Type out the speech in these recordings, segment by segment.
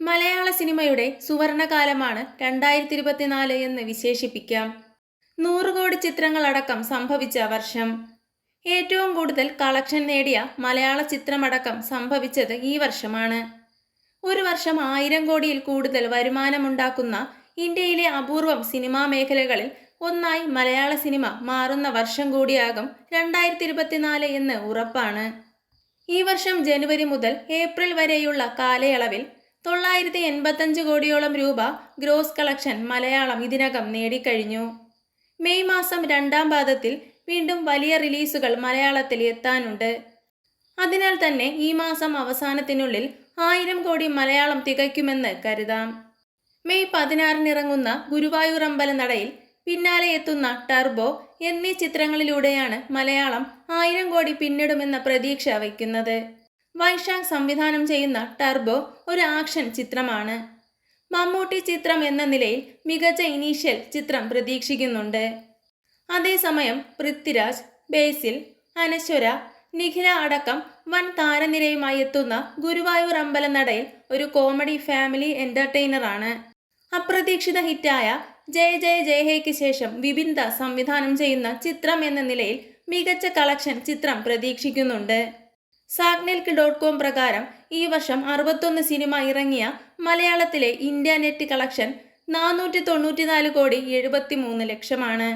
മലയാള സിനിമയുടെ സുവർണകാലമാണ് രണ്ടായിരത്തി ഇരുപത്തിനാല് എന്ന് വിശേഷിപ്പിക്കാം. നൂറ് കോടി ചിത്രങ്ങളടക്കം സംഭവിച്ച വർഷം. ഏറ്റവും കൂടുതൽ കളക്ഷൻ നേടിയ മലയാള ചിത്രമടക്കം സംഭവിച്ചത് ഈ വർഷമാണ്. ഒരു വർഷം ആയിരം കോടിയിൽ കൂടുതൽ വരുമാനമുണ്ടാക്കുന്ന ഇന്ത്യയിലെ അപൂർവം സിനിമാ മേഖലകളിൽ ഒന്നായി മലയാള സിനിമ മാറുന്ന വർഷം കൂടിയാകും രണ്ടായിരത്തി ഇരുപത്തിനാല് എന്ന് ഉറപ്പാണ്. ഈ വർഷം ജനുവരി മുതൽ ഏപ്രിൽ വരെയുള്ള കാലയളവിൽ തൊള്ളായിരത്തി എൺപത്തഞ്ച് കോടിയോളം രൂപ ഗ്രോസ് കളക്ഷൻ മലയാളം ഇതിനകം നേടിക്കഴിഞ്ഞു. മെയ് മാസം രണ്ടാം പാദത്തിൽ വീണ്ടും വലിയ റിലീസുകൾ മലയാളത്തിൽ എത്താനുണ്ട്. അതിനാൽ തന്നെ ഈ മാസം അവസാനത്തിനുള്ളിൽ ആയിരം കോടി മലയാളം തികയ്ക്കുമെന്ന് കരുതാം. മെയ് പതിനാറിനിറങ്ങുന്ന ഗുരുവായൂർ അമ്പല നടയിൽ പിന്നാലെ എത്തുന്ന ടർബോ എന്നീ ചിത്രങ്ങളിലൂടെയാണ് മലയാളം ആയിരം കോടി പിന്നിടുമെന്ന പ്രതീക്ഷ വയ്ക്കുന്നത്. വൈശാഖ് സംവിധാനം ചെയ്യുന്ന ടർബോ ഒരു ആക്ഷൻ ചിത്രമാണ്. മമ്മൂട്ടി ചിത്രം എന്ന നിലയിൽ മികച്ച ഇനീഷ്യൽ ചിത്രം പ്രതീക്ഷിക്കുന്നുണ്ട്. അതേസമയം പൃഥ്വിരാജ് ബേസിൽ അനശ്വര നിഖില അടക്കം വൻ താരനിരയുമായി എത്തുന്ന ഗുരുവായൂർ അമ്പലനടയിൽ ഒരു കോമഡി ഫാമിലി എന്റർടൈനറാണ്. അപ്രതീക്ഷിത ഹിറ്റായ ജയ ജയ ജയഹേക്ക് ശേഷം ദാസ് സംവിധാനം ചെയ്യുന്ന ചിത്രം എന്ന നിലയിൽ മികച്ച കളക്ഷൻ ചിത്രം പ്രതീക്ഷിക്കുന്നുണ്ട്. സാഗ്നെൽക്ക് ഡോട്ട് കോം പ്രകാരം ഈ വർഷം അറുപത്തൊന്ന് സിനിമ ഇറങ്ങിയ മലയാളത്തിലെ ഇന്ത്യ നെറ്റ് കളക്ഷൻ നാനൂറ്റി തൊണ്ണൂറ്റിനാല് കോടി എഴുപത്തി മൂന്ന് ലക്ഷമാണ്.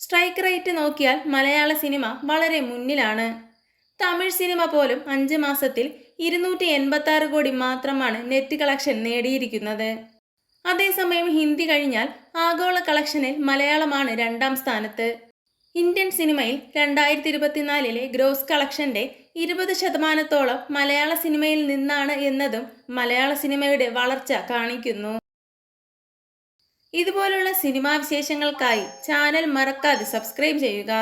സ്ട്രൈക്ക് റേറ്റ് നോക്കിയാൽ മലയാള സിനിമ വളരെ മുന്നിലാണ്. തമിഴ് സിനിമ പോലും അഞ്ച് മാസത്തിൽ ഇരുന്നൂറ്റി എൺപത്തി ആറ് കോടി മാത്രമാണ് നെറ്റ് കളക്ഷൻ നേടിയിരിക്കുന്നത്. അതേസമയം ഹിന്ദി കഴിഞ്ഞാൽ ആഗോള കളക്ഷനിൽ മലയാളമാണ് രണ്ടാം സ്ഥാനത്ത്. ഇന്ത്യൻ സിനിമയിൽ രണ്ടായിരത്തി ഇരുപത്തിനാലിലെ ഗ്രോസ് കളക്ഷന്റെ ഇരുപത് ശതമാനത്തോളം മലയാള സിനിമയിൽ നിന്നാണ് എന്നതും മലയാള സിനിമയുടെ വളർച്ച കാണിക്കുന്നു. ഇതുപോലുള്ള സിനിമാ വിശേഷങ്ങൾക്കായി ചാനൽ മറക്കാതെ സബ്സ്ക്രൈബ് ചെയ്യുക.